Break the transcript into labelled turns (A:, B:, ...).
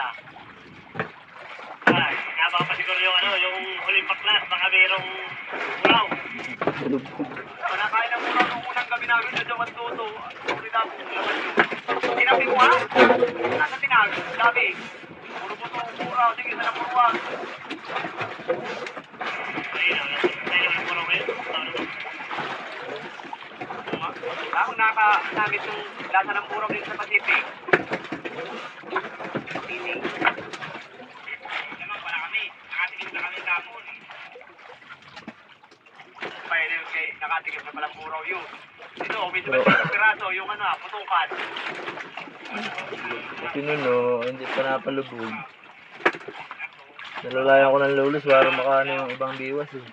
A: ka.
B: Ay, habang pa siguro yung ano, yung huling paklas, baka mayroong ulaw.
A: Panakain ng mura nung unang gabi namin sa Jawan Toto. Na po. Sinabi ko ha? Nasa tinago, sabi. Puro po itong mura, sige, sa napuruan.
B: Ayun, ayun, ayun, yung mura ngayon.
A: Ako nakasamit yung lasa ng mura din sa Pacific. Pahilil kay nakatikip na palang buraw yun. Dito, umitim na piraso, yung ano, ah, putukan.
C: Pinuno, hindi pa napalubog. Nalalayan ko ng lulus para makaano yung ibang biwas eh.